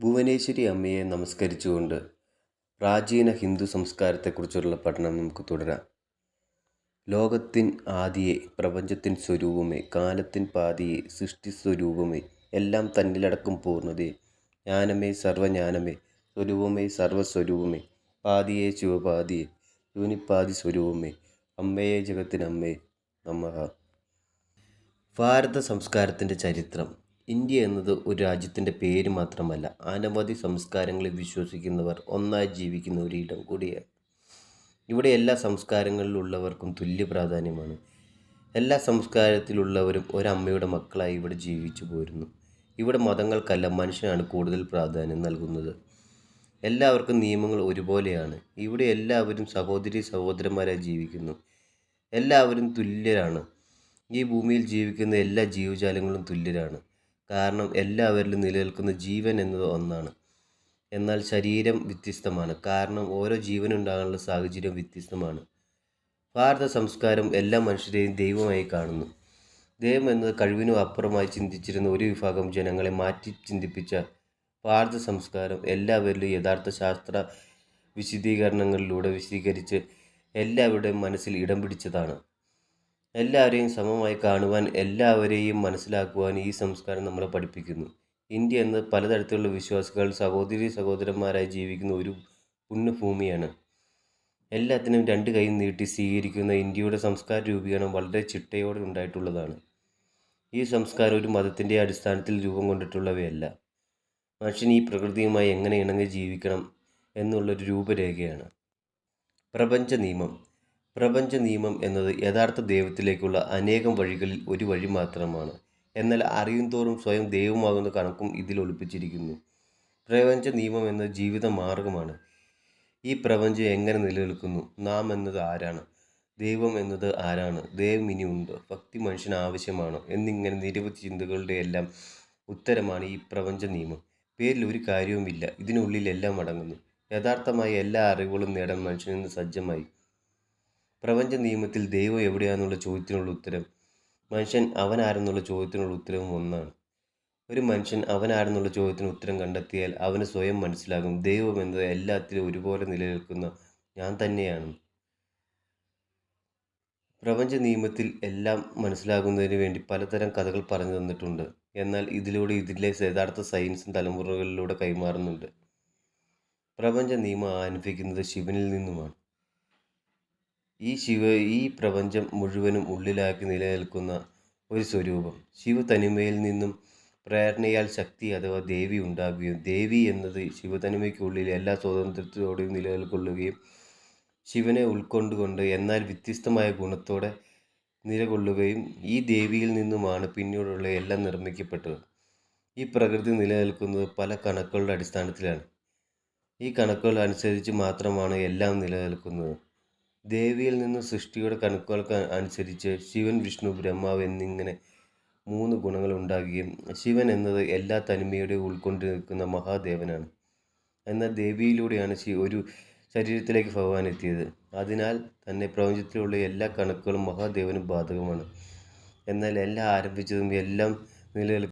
ഭുവനേശ്വരി അമ്മയെ നമസ്കരിച്ചുകൊണ്ട് പ്രാചീന ഹിന്ദു സംസ്കാരത്തെക്കുറിച്ചുള്ള പഠനം നമുക്ക് തുടരാം. ലോകത്തിൻ ആദിയെ പ്രപഞ്ചത്തിൻ സ്വരൂപമേ കാലത്തിൻ പാതിയെ സൃഷ്ടി സ്വരൂപമേ എല്ലാം തന്നിലടക്കം പൂർണതയെ ജ്ഞാനമേ സർവജ്ഞാനമേ സ്വരൂപമേ സർവസ്വരൂപമേ പാതിയെ ശിവപാതിയെ ശിവനിപ്പാതി സ്വരൂപമേ അമ്മയെ ജഗത്തിനമ്മേ നമ്മ ഭാരത സംസ്കാരത്തിന്റെ ചരിത്രം. ഇന്ത്യ എന്നത് ഒരു രാജ്യത്തിന്റെ പേര് മാത്രമല്ല അനവധി സംസ്കാരങ്ങളിൽ വിശ്വസിക്കുന്നവർ ഒന്നായി ജീവിക്കുന്ന ഒരു ഇടം കൂടിയാണ്. ഇവിടെ എല്ലാ സംസ്കാരങ്ങളിലുള്ളവർക്കും തുല്യ പ്രാധാന്യമാണ്. എല്ലാ സംസ്കാരത്തിലുള്ളവരും ഒരമ്മയുടെ മക്കളായി ഇവിടെ ജീവിച്ചു പോരുന്നു. ഇവിടെ മതങ്ങൾക്കല്ല മനുഷ്യനാണ് കൂടുതൽ പ്രാധാന്യം നൽകുന്നത്. എല്ലാവർക്കും നിയമങ്ങൾ ഒരുപോലെയാണ്. ഇവിടെ എല്ലാവരും സഹോദരി സഹോദരന്മാരായി ജീവിക്കുന്നു. എല്ലാവരും തുല്യരാണ്. ഈ ഭൂമിയിൽ ജീവിക്കുന്ന എല്ലാ ജീവജാലങ്ങളും തുല്യരാണ്. കാരണം എല്ലാവരിലും നിലനിൽക്കുന്ന ജീവൻ എന്നത് ഒന്നാണ്. എന്നാൽ ശരീരം വ്യത്യസ്തമാണ്. കാരണം ഓരോ ജീവനുണ്ടാകാനുള്ള സാഹചര്യം വ്യത്യസ്തമാണ്. ഭാരത സംസ്കാരം എല്ലാ മനുഷ്യരെയും ദൈവമായി കാണുന്നു. ദൈവം എന്നത് കഴിവിനും അപ്പുറമായി ചിന്തിച്ചിരുന്ന ഒരു വിഭാഗം ജനങ്ങളെ മാറ്റി ചിന്തിപ്പിച്ച ഭാരത സംസ്കാരം എല്ലാവരിലും യഥാർത്ഥ ശാസ്ത്ര വിശദീകരണങ്ങളിലൂടെ വിശദീകരിച്ച് എല്ലാവരുടെയും മനസ്സിൽ ഇടം പിടിച്ചതാണ്. എല്ലാവരെയും സമമായി കാണുവാൻ എല്ലാവരെയും മനസ്സിലാക്കുവാൻ ഈ സംസ്കാരം നമ്മളെ പഠിപ്പിക്കുന്നു. ഇന്ത്യ എന്ന് പലതരത്തിലുള്ള വിശ്വാസികൾ സഹോദരി സഹോദരന്മാരായി ജീവിക്കുന്ന ഒരു പുണ്യഭൂമിയാണ് എല്ലാത്തിനും രണ്ട് കൈ നീട്ടി സ്വീകരിക്കുന്ന ഇന്ത്യയുടെ സംസ്കാര രൂപീകരണം വളരെ ചിട്ടയോടെ ഉണ്ടായിട്ടുള്ളതാണ്. ഈ സംസ്കാരം ഒരു മതത്തിന്റെ അടിസ്ഥാനത്തിൽ രൂപം കൊണ്ടിട്ടുള്ളവയല്ല. മനുഷ്യൻ ഈ പ്രകൃതിയുമായി എങ്ങനെ ഇണങ്ങി ജീവിക്കണം എന്നുള്ളൊരു രൂപരേഖയാണ്. പ്രപഞ്ച നിയമം. പ്രപഞ്ച നിയമം എന്നത് യഥാർത്ഥ ദൈവത്തിലേക്കുള്ള അനേകം വഴികളിൽ ഒരു വഴി മാത്രമാണ്. എന്നാൽ അറിയും തോറും സ്വയം ദൈവമാകുന്ന കണക്കും ഇതിൽ ഒളിപ്പിച്ചിരിക്കുന്നു. പ്രപഞ്ച നിയമം എന്നത് ജീവിത മാർഗമാണ്. ഈ പ്രപഞ്ചം എങ്ങനെ നിലനിൽക്കുന്നു? നാം എന്നത് ആരാണ്? ദൈവം എന്നത് ആരാണ്? ദൈവം ഇനി ഉണ്ടോ ഭക്തി മനുഷ്യന് ആവശ്യമാണോ? എന്നിങ്ങനെ നിരവധി ചിന്തകളുടെ എല്ലാം ഉത്തരമാണ് ഈ പ്രപഞ്ച നിയമം പേരിൽ ഒരു കാര്യവുമില്ല. ഇതിനുള്ളിൽ എല്ലാം അടങ്ങുന്നു. യഥാർത്ഥമായി എല്ലാ അറിവുകളും നേടാൻ മനുഷ്യനിന്ന് സജ്ജമായി. പ്രപഞ്ച നിയമത്തിൽ ദൈവം എവിടെയാണെന്നുള്ള ചോദ്യത്തിനുള്ള ഉത്തരം മനുഷ്യൻ അവനാരെന്നുള്ള ചോദ്യത്തിനുള്ള ഉത്തരവും ഒന്നാണ്. ഒരു മനുഷ്യൻ അവനാരെന്നുള്ള ചോദ്യത്തിന് ഉത്തരം കണ്ടെത്തിയാൽ അവന് സ്വയം മനസ്സിലാകും ദൈവം എന്നത് എല്ലാത്തിലും ഒരുപോലെ നിലനിൽക്കുന്ന ഞാൻ തന്നെയാണ്. പ്രപഞ്ച നിയമത്തിൽ എല്ലാം മനസ്സിലാകുന്നതിന് വേണ്ടി പലതരം കഥകൾ പറഞ്ഞു തന്നിട്ടുണ്ട്. എന്നാൽ ഇതിലൂടെ ഇതിലെ യഥാർത്ഥ സയൻസും തലമുറകളിലൂടെ കൈമാറുന്നുണ്ട്. പ്രപഞ്ച നിയമം ആരംഭിക്കുന്നത് ശിവനിൽ നിന്നുമാണ്. ഈ ശിവ ഈ പ്രപഞ്ചം മുഴുവനും ഉള്ളിലാക്കി നിലനിൽക്കുന്ന ഒരു സ്വരൂപം. ശിവതനിമയിൽ നിന്നും പ്രേരണയാൽ ശക്തി അഥവാ ദേവി ഉണ്ടാകുകയും ദേവി എന്നത് ശിവതനിമയ്ക്കുള്ളിൽ എല്ലാ സ്വാതന്ത്ര്യത്തോടെയും നിലനിൽക്കൊള്ളുകയും ശിവനെ ഉൾക്കൊണ്ടുകൊണ്ട് എന്നാൽ വ്യത്യസ്തമായ ഗുണത്തോടെ നിലകൊള്ളുകയും ഈ ദേവിയിൽ നിന്നുമാണ് പിന്നീടുള്ള എല്ലാം നിർമ്മിക്കപ്പെട്ടത്. ഈ പ്രകൃതി നിലനിൽക്കുന്നത് പല കണക്കുകളുടെ അടിസ്ഥാനത്തിലാണ്. ഈ കണക്കുകൾ അനുസരിച്ച് മാത്രമാണ് എല്ലാം നിലനിൽക്കുന്നത്. ദേവിയിൽ നിന്ന് സൃഷ്ടിയുടെ കണക്കുകൾക്ക് അനുസരിച്ച് ശിവൻ വിഷ്ണു ബ്രഹ്മാവ് എന്നിങ്ങനെ മൂന്ന് ഗുണങ്ങൾ ഉണ്ടാകുകയും ശിവൻ എന്നത് എല്ലാ തനിമയുടെയും ഉൾക്കൊണ്ടിരിക്കുന്ന മഹാദേവനാണ്. എന്നാൽ ദേവിയിലൂടെയാണ് ശി ഒരു ശരീരത്തിലേക്ക് ഭഗവാൻ എത്തിയത്. അതിനാൽ തന്നെ പ്രപഞ്ചത്തിലുള്ള എല്ലാ കണക്കുകളും മഹാദേവനും ബാധകമാണ്. എന്നാൽ എല്ലാം ആരംഭിച്ചതും എല്ലാം നിലനിൽക്കുന്നതും